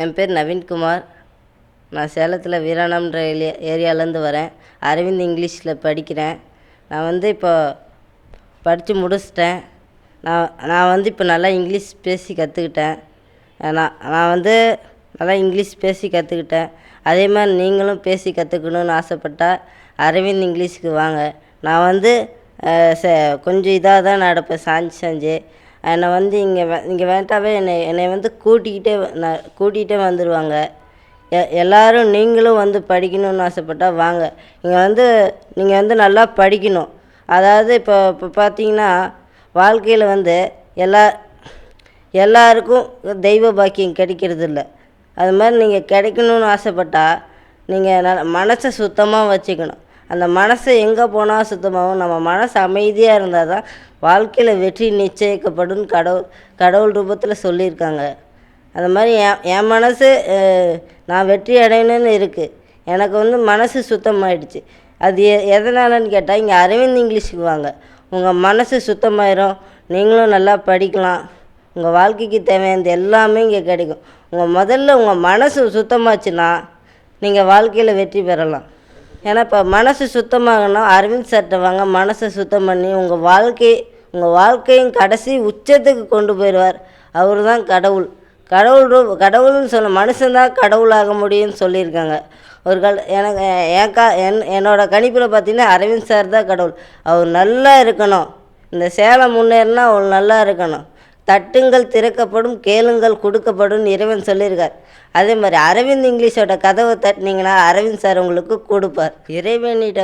என் பேர் நவீன்குமார். நான் சேலத்தில் வீராணம்ன்ற ஏரியா ஏரியாலேருந்து வரேன். அரவிந்த் இங்கிலீஷில் படிக்கிறேன். நான் வந்து இப்போ படித்து முடிச்சிட்டேன். நான் நான் வந்து இப்போ நல்லா இங்கிலீஷ் பேசி கற்றுக்கிட்டேன் நான் நான் வந்து நல்லா இங்கிலீஷ் பேசி கற்றுக்கிட்டேன் அதே மாதிரி நீங்களும் பேசி கற்றுக்கணுன்னு ஆசைப்பட்டால் அரவிந்த் இங்கிலீஷுக்கு வாங்க. நான் வந்து ச கொஞ்சம் இதாக தான் நடப்பேன். சாஞ்சு சாஞ்சு. என்னை வந்து இங்கே இங்கே வந்துட்டாவே என்னை என்னை வந்து கூட்டிக்கிட்டே நான் கூட்டிகிட்டே வந்துடுவாங்க எ எல்லோரும் நீங்களும் வந்து படிக்கணுன்னு ஆசைப்பட்டா வாங்க. இங்கே வந்து நீங்கள் வந்து நல்லா படிக்கணும். அதாவது இப்போ இப்போ பார்த்தீங்கன்னா வாழ்க்கையில் வந்து எல்லா எல்லாருக்கும் தெய்வ பாக்கியம் கிடைக்கிறதில்ல. அது மாதிரி நீங்கள் கிடைக்கணுன்னு ஆசைப்பட்டால் நீங்கள் ந மனசை சுத்தமாக வச்சுக்கணும். அந்த மனசு எங்கே போனால் சுத்தமாகும் நம்ம மனசு அமைதியாக இருந்தால் தான் வாழ்க்கையில் வெற்றி நிச்சயிக்கப்படும் கடவுள் கடவுள் ரூபத்தில் சொல்லியிருக்காங்க. அந்த மாதிரி என் என் மனசு நான் வெற்றி அடையணும்னு இருக்குது எனக்கு வந்து மனசு சுத்தமாயிடுச்சு. அது எ எதனாலன்னு கேட்டால் இங்கே அரவிந்த் இங்கிலீஷுக்கு வாங்க. உங்கள் மனசு சுத்தமாயிரும். நீங்களும் நல்லா படிக்கலாம். உங்கள் வாழ்க்கைக்கு தேவையானது எல்லாமே இங்கே கிடைக்கும். உங்கள் முதல்ல உங்கள் மனசு சுத்தமாச்சுன்னா நீங்கள் வாழ்க்கையில் வெற்றி பெறலாம். ஏன்னா இப்போ மனசு சுத்தமாகணும் அரவிந்த் சார்கிட்ட வாங்க மனசை சுத்தம் பண்ணி உங்கள் வாழ்க்கை உங்கள் வாழ்க்கையும் கடைசி உச்சத்துக்கு கொண்டு போயிடுவார். அவர் தான் கடவுள் கடவுள் கடவுள்னு சொல்ல மனுஷன்தான் கடவுளாக முடியும்னு சொல்லியிருக்காங்க. ஒரு கல் எனக்கு என் கா என் என்னோடய கணிப்பில் பார்த்தீங்கன்னா அரவிந்த் சார் தான் கடவுள். அவர் நல்லா இருக்கணும். இந்த சேலம் முன்னேறினா அவர் நல்லா இருக்கணும். தட்டுங்கள் திறக்கப்படும் கேளுங்கள் கொடுக்கப்படும் இறைவன் சொல்லியிருக்கார். அதே மாதிரி அரவிந்த் இங்கிலீஷோட கதவை தட்டினீங்கன்னா அரவிந்த் சார் உங்களுக்கு கொடுப்பார். இறைவனிடம்